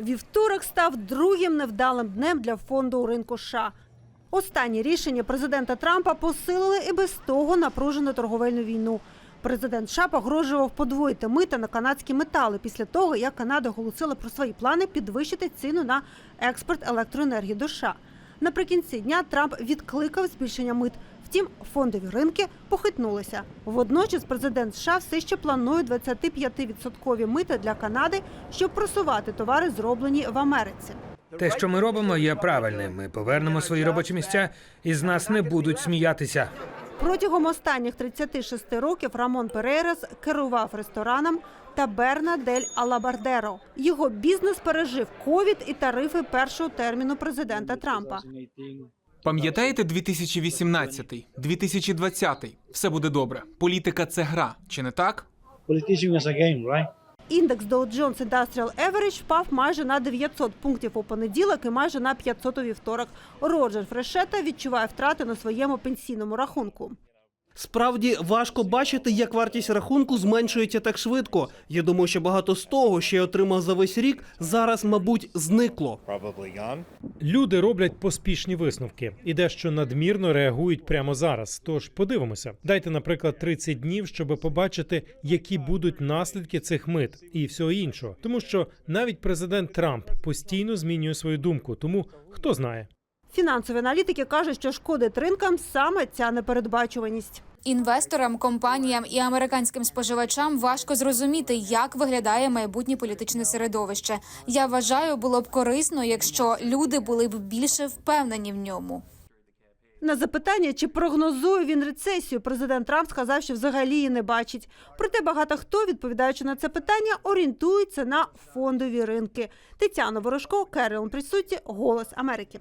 Вівторок став другим невдалим днем для фонду ринку США. Останні рішення президента Трампа посилили і без того напружену торговельну війну. Президент США погрожував подвоїти мита на канадські метали після того, як Канада оголосила про свої плани підвищити ціну на експорт електроенергії до США. Наприкінці дня Трамп відкликав збільшення мит. Втім, фондові ринки похитнулися. Водночас президент США все ще планує 25% мита для Канади, щоб просувати товари, зроблені в Америці. Те, що ми робимо, є правильним. Ми повернемо свої робочі місця, і з нас не будуть сміятися. Протягом останніх 36 років Рамон Перейрес керував рестораном Таберна дель Алабардеро. Його бізнес пережив ковід і тарифи першого терміну президента Трампа. Пам'ятаєте 2018, 2020? Все буде добре. Політика це гра, чи не так? is a game, right? Індекс Dow Jones Industrial Average впав майже на 900 пунктів у понеділок і майже на 500 у вівторок. Роджер Фрешета відчуває втрати на своєму пенсійному рахунку. Справді важко бачити, як вартість рахунку зменшується так швидко. Я думаю, що багато з того, що я отримав за весь рік, зараз, мабуть, зникло. Люди роблять поспішні висновки і дещо надмірно реагують прямо зараз. Тож подивимося. Дайте, наприклад, 30 днів, щоб побачити, які будуть наслідки цих мит і всього іншого. Тому що навіть президент Трамп постійно змінює свою думку. Тому хто знає. Фінансові аналітики кажуть, що шкодить ринкам саме ця непередбачуваність. Інвесторам, компаніям і американським споживачам важко зрозуміти, як виглядає майбутнє політичне середовище. Я вважаю, було б корисно, якщо люди були б більше впевнені в ньому. На запитання, чи прогнозує він рецесію, президент Трамп сказав, що взагалі її не бачить. Проте багато хто, відповідаючи на це питання, орієнтується на фондові ринки. Тетяна Ворожко, Керолін Присутті, Голос Америки.